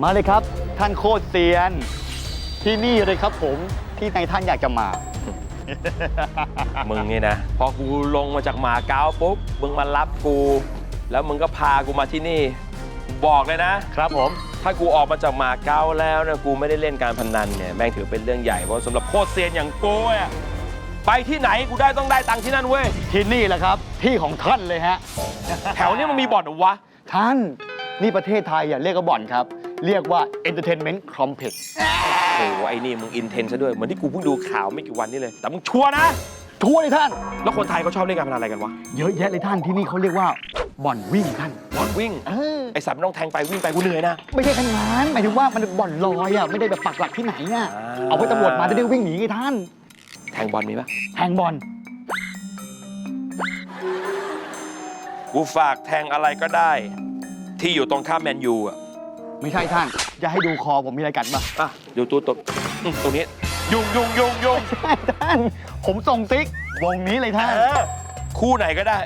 มาเลยครับ ท่านโคตรเซียน ที่นี่เลยครับผมที่นายท่านอยากจะมา มึงนี่นะ พอกูลงมาจากหมาเก๊าปุ๊บ มึงมารับกู แล้วมึงก็พากูมาที่นี่ บอกเลยนะ ครับผม ถ้ากูออกมาจากหมาเก๊าแล้วเนี่ยกูไม่ได้เล่นการพนันเนี่ยแม่งถือเป็นเรื่องใหญ่เพราะสำหรับโคตรเซียนอย่างกูอะไปที่ไหนกูได้ต้องได้ตังค์ที่นั่นเว้ย ที่นี่แหละครับ ที่ของท่านเลยฮะ แถวนี้มันมีบ่อนเหรอวะ ท่านนี่ประเทศไทยอย่าเรียกว่าบ่อนครับ เรียกว่า Entertainment Complex โอ้โหไอ้นี่มึงอินเทนซะด้วย เหมือนที่กูเพิ่งดูข่าวไม่กี่วันนี้เลย แต่มึงชัวร์นะ ทั่วเลยท่าน แล้วคนไทยเขาชอบเล่นการพนันอะไรกันวะเยอะแยะเลยท่านที่นี่เขาเรียกว่าบ่อนวิ่งท่าน บอลวิ่ง เออ ไอสัตว์ไม่ต้องแทงไปวิ่งไปกูเหนื่อยนะ ไม่ใช่ขนาดนั้นหมายถึงว่ามันบ่อนลอยอะไม่ได้แบบปักหลักที่ไหนอะอ่า เอาไว้ตำรวจมาจะได้วิ่งหนีไงท่าน แทงบอลมีปะแทงบอลกูฝากแทงอะไรก็ได้ ที่อยู่ตรงข้ามแมนยูอะ ไม่ใช่ท่าน จะให้ดูคอผมมีอะไรกัดปะอะอยู่ตัวตัวอืมตรงนี้ ยุงยุงยุงยุงใช่ท่าน ผมส่งติ๊กวงนี้เลยท่าน เออคู่ไหนก็ได้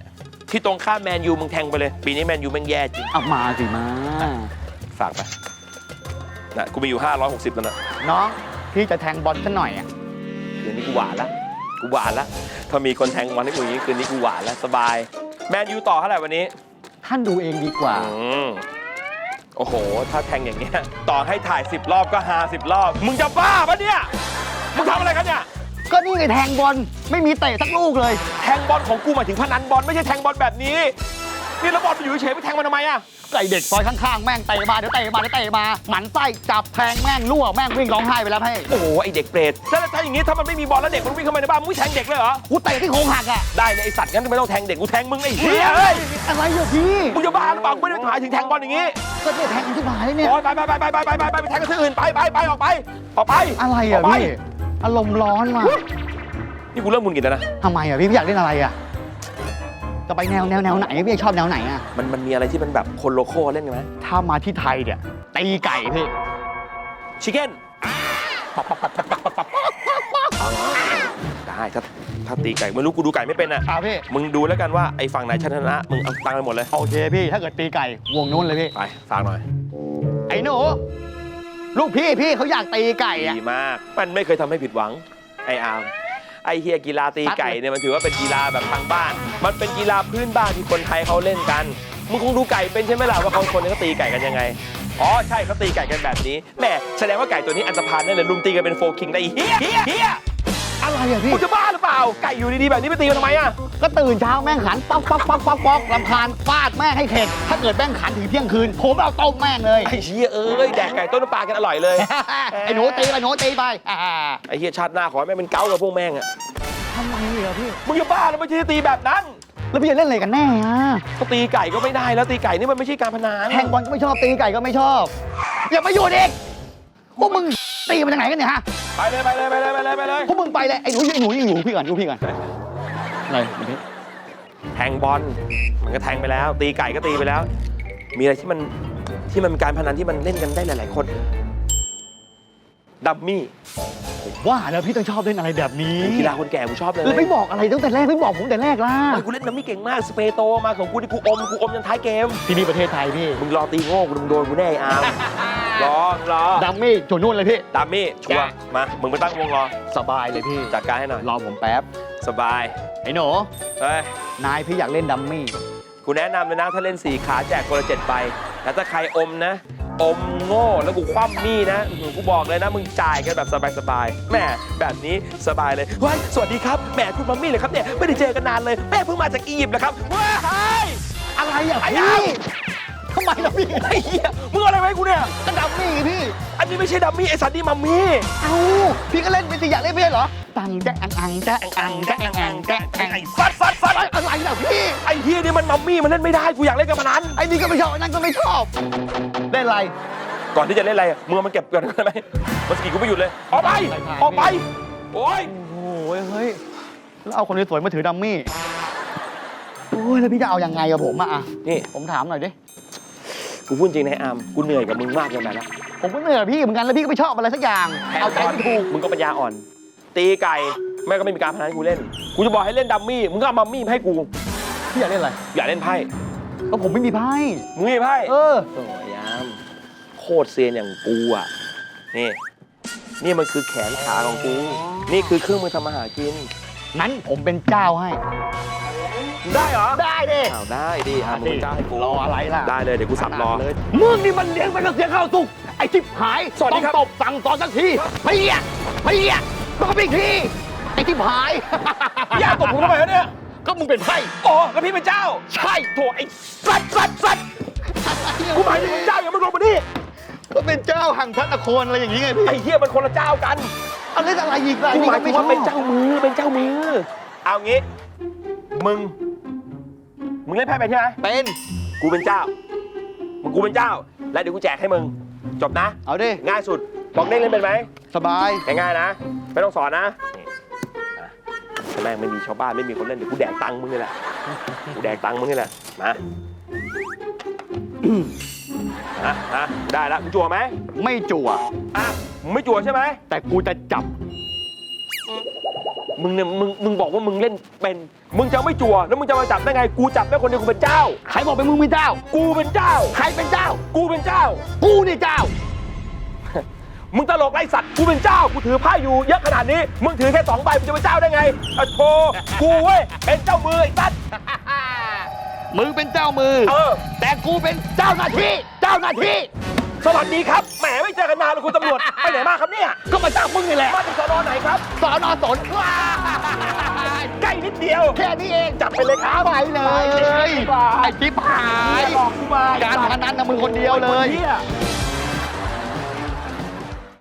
ที่ตรงข้ามแมนยูมึงแทงไปเลย ปีนี้แมนยูแม่งแย่จริง เอามาสิมา ฝากไปนะกูมีอยู่ 560แล้วนะน้องพี่จะแทงบอลซะหน่อยอะคืนนี้กูหวานละกูหวานละถ้ามีคนแทงบอลให้กูอย่างนี้คืนนี้กูหวานแล้วสบาย แมนยูต่อเท่าไหร่วันนี้ ท่านดูเองดีกว่า อืม โอ้โห ถ้าแทงอย่างเงี้ย ต่อให้ถ่าย 10 รอบก็หา10 รอบ มึงจะบ้าปะเนี่ย มึงทำอะไรกันเนี่ย ก็นี่ไงแทงบอลไม่มีเตะสักลูกเลย แทงบอลของกูหมายถึงพนันบอลไม่ใช่แทงบอลแบบนี้ นี่แล้วบอลไปอยู่เฉยๆไปแทงมันทำไมอะไอเด็กซอยข้างๆแม่งเตะมาเดี๋ยวเตะมาเดี๋ยวเตะมาหมันไส้จับแทงแม่งรั่วแม่งวิ่งร้องไห้ไปแล้วพี่โอ้โหไอเด็กเปรตถ้าถ้าอย่างงี้ถ้ามันไม่มีบอลแล้วเด็กมันวิ่งเข้ามาในบ้านมึงไม่แทงเด็กเลยเหรอกูเตะที่โครงหักอะได้เลยไอสัตว์งั้นไม่ต้องแทงเด็กกูแทงมึงไอ้เหี้ยเอ้ยอะไรอะพี่มึงจะบ้าหรือเปล่ากูไม่ได้หมายถึงแทงบอลอย่างงี้ก็เนี่ยแทงที่หมายเลยเนี่ยโอ๊ยไปไปไปไปไปไปไปไปไปแทงกันที่อื่นไปไปไปออกไปออกไปอะไรอะกไปพี่อารมณ์ร้อนว่ะนี่กูเริ่มมุนกินแล้วนะทำไมอะพี่พี่อยากเล่นอะไรอะ จะไปแนวแนวแนวไหนพี่ชอบแนวไหนอะมันมันมีอะไรที่มันแบบคนโลโก้เล่นกันไหมถ้ามาที่ไทยเนี่ยตีไก่พี่ชิคเก้นได้ถ้าถ้าตีไก่ไม่รู้กูดูไก่ไม่เป็นอะอ่าพี่มึงดูแล้วกันว่าไอ้ฝั่งไหนชนะมึงเอาตังค์ไปหมดเลยโอเคพี่ถ้าเกิดตีไก่วงนู้นเลยพี่ไปฝากหน่อย ไอ้หนูลูกพี่พี่เขาอยากตีไก่อะดีมาก มันไม่เคยทำให้ผิดหวังไอ้อาร์ม ไอ้เฮียกีฬาตีไก่เนี่ยมันถือว่าเป็นกีฬาแบบทางบ้าน มันเป็นกีฬาพื้นบ้านที่คนไทยเขาเล่นกันมึงคงดูไก่เป็นใช่ไหมล่ะว่าเขาคนนี้เขาตีไก่กันยังไงอ๋อใช่เขาตีไก่กันแบบนี้แหม่แสดงว่าไก่ตัวนี้อันตรพานแน่เลยลุมตีกันเป็นโฟร์คิงได้อีกเฮียเฮียเฮีย อะไรอะพี่มึงจะบ้าหรือเปล่า ไก่อยู่ดีๆแบบนี้ไปตีมันทำไมอะ ก็ตื่นเช้าแม่งขันป๊อกป๊อกป๊อกป๊อกป๊อกรำคาญฟาดแม่งให้เข็ด ถ้าเกิดแม่งขันถึงเที่ยงคืน ผมเอาต้มแม่งเลย ไอ้เฮียเอ้ยแดกไก่ต้นน้ำปลากันอร่อยเลย ไอ้หนูตีไปหนูตีไปอ่าไอ้เฮียชาติหน้าขอให้แม่งเป็นเก้ากับพวกแม่งอะทำไมเหรอพี่ มึงจะบ้าแล้วไม่ใช่ตีแบบนั้น แล้วพี่จะเล่นอะไรกันแน่อะก็ตีไก่ก็ไม่ได้แล้วตีไก่นี่มันไม่ใช่การพนันแทงบอลก็ไม่ชอบตีไก่ก็ไม่ชอบ อย่ามาอยู่เด็กพวกมึงตีมาจากไหนกันเนี่ยฮะ ไปเลยไปเลยไปเลยไปเลยไปเลยพวกมึงไปเลยไอ้หนูไอ้หนูยังอยู่พี่ก่อนอยู่พี่ก่อนอะไรพี่แทงบอลมันก็แทงไปแล้ว ตีไก่ก็ตีไปแล้ว มีอะไรที่มันที่มันเป็นการพนันที่มันเล่นกันได้หลาย ๆ คน ดัมมี่ว่าแล้วพี่ต้องชอบเล่นอะไรแบบนี้กีฬาคนแก่กูชอบเลยแล้วไม่บอกอะไรตั้งแต่แรกไม่บอกผมแต่แรกล่ะเฮ้ยกูเล่นดัมมี่เก่งมากสเปโตมาของกูที่กูอมกูอมจนท้ายเกมที่นี่ประเทศไทยพี่มึงรอตีโง่กูมึงโดนกูแน่ไอ้อาร์ม รอรอดัมมี่จนนู่นเลยพี่ดัมมี่ชัวร์มา มึงไปตั้งวงรอ สบายเลยพี่ จัดการให้หน่อย รอผมแป๊บ สบาย ไอ้หนู เฮ้ย นายพี่อยากเล่นดัมมี่ กูแนะนำเลยนะ ถ้าเล่นสี่ขาแจกคนละเจ็ดใบแต่ถ้าใครอมนะ อมโง่แล้วกูคว่ำมี่นะอื้อหือกูบอกเลยนะ มึงจ่ายกันแบบสบายๆแหม่แบบนี้สบายเลยว้ายสวัสดีครับแหมคุณมัมมี่เลยครับเนี่ยไม่ได้เจอกันนานเลยแม่เพิ่งมาจากอียิปต์นะครับว้ายอะไรอะไอ้พี่อ้าวทำไมล่ะพี่ ไอ้เหี้ยมึงเอาอะไรมาให้กูเนี่ย ก็ดั มมี่ไงพี่ อันนี้ไม่ใช่ดัมมี่ไอ้สัตว์นี่มัมมี่เอ้าพี่ก็เล่นไปสิอยากเล่นไม่ใช่เหรอ ตังแจ๊กอังอังแจ๊กอังแจ๊กอังอังแจ๊กอังไอ้สัตว์สัตว์สัตว์อะไรล่ะพี่ ไอ้เหี้ยนี่มันมัมมี่มันเล่นไม่ได้กูอยากเล่นกับมันนั้นไอ้นี่ก็ไม่ชอบไอ้นั่นก็ไม่ชอบเล่นอะไรก่อนที่จะเล่นอะไรอะมึงเอามันเก็บก่อนได้ไหมมันสกีกูไม่หยุดเลยออกไปออกไปโอ้ยโอ้ยเฮ้ยแล้วเอาคนสวยๆมาถือดัมมี่โอ้ยแล้วพี่จะเอายังไงกับผมอะอะนี่ผมถามหน่อยดิกูพูดจริงนะไอ้อาร์มกูเหนื่อยกับมึงมากเกินไปแล้ว ผมก็เหนื่อยกับพี่เหมือนกันแล้วพี่ก็ไม่ชอบอะไรสักอย่าง เอาใจไม่ถูก มึงก็ปัญญาอ่อน ตีไก่แม่งก็ไม่มีการพนันให้กูเล่น กูจะบอกให้เล่นดัมมี่ มึงก็เอามัมมี่มาให้กู พี่อยากเล่นอะไรอย่าเล่นไพ่ ก็ผมไม่มีไพ่มึงมีไพ่ เออ โอ้ยยามคคตรเซียนอย่างกูอะ นี่ นี่มันคือแขนขาของกู นี่คือเครื่องมือทำมาหากิน นั้นผมเป็นเจ้าให้ ได้เหรอ ได้ดิ อ้าวได้ดิอะมึงเป็นเจ้าให้กูรออะไรล่ะได้เลยเดี๋ยวกูสับรอเลยมึงนี่มันเลี้ยงไปก็เสียข้าวสุก ไอ้ชิบหายสวัสดีครับ ต้องตบสั่งสอนสักทีเพี้ยเพี้ยต้องอีกทีไอ้ชิบหาย ย่าตบผมทำไมวะเนี่ยก็มึงเป็นไพ่อ๋อแล้วพี่เป็นเจ้า ใช่โถไอ้สัตว์สัตว์สัตว์กูหมายถึงมึงเจ้าอย่ามาลงมาดิก็เป็นเจ้าแห่งพระนครอะไรอย่างนี้ไงพี่ไอ้เหี้ยมันคนละเจ้ากันเอาเล่นอะไรอีกล่ะกูหมายก็ถึไม่งชอว่าบเป็นเจ้ามือเป็นเจ้ามือ เอางี้ มึง มึงเล่นไพ่เป็นใช่ไหมเป็นกูเป็นเจ้า มึงกูเป็นเจ้า แล้วเดี๋ยวกูแจกให้มึง จบนะ เอาดิง่ายสุดบอกเล่นเล่นเป็นไหมสบายง่ายๆนะ ไม่ต้องสอนนะนี่นะถ้าแม่งไม่มีชาวบ้านไม่มีคนเล่นเดี๋ยวกูแดกตังค์มึงนี่แหละ กูแดกตังค์มึงนี่แหละ มาฮะฮะได้แล้วมึงจั่วไหมไม่จั่วอะมึงไม่จั่วใช่ไหมแต่กูจะจับ มึงเนี่ยมึงมึงบอกว่ามึงเล่นเป็น มึงจะไม่จั่วแล้วมึงจะมาจับได้ไง กูจับได้คนเดียวกูเป็นเจ้า ใครบอกเป็นมึงเป็นเจ้า กูเป็นเจ้า ใครเป็นเจ้า กูเป็นเจ้า กูนี่เจ้า มึงตลกไรสัตว์ กูเป็นเจ้า กูถือไพ่อยู่เยอะขนาดนี้ มึงถือแค่สองใบมึงจะเป็นเจ้าได้ไงอะโธกูเว้ยเป็นเจ้ามือไอ้สัตว์ มึงเป็นเจ้ามือ เออ แต่กูเป็นเจ้าหน้าที่ เจ้าหน้าที่ สวัสดีครับ แหมไม่เจอกันนานเลยคุณตำรวจ ไปไหนมาครับเนี่ย ก็มาจับมึงนี่แหละ มาถึงสอนอไหนครับ สอนอสนว้าใกล้นิด เดียว แค่นี้เองจับไปเลยครับไปเลยไปดีกว่าไอ้จิ๊บหาย บอกกูมาการพนันนะมึงคนเดียวเลยไอ้คนหี้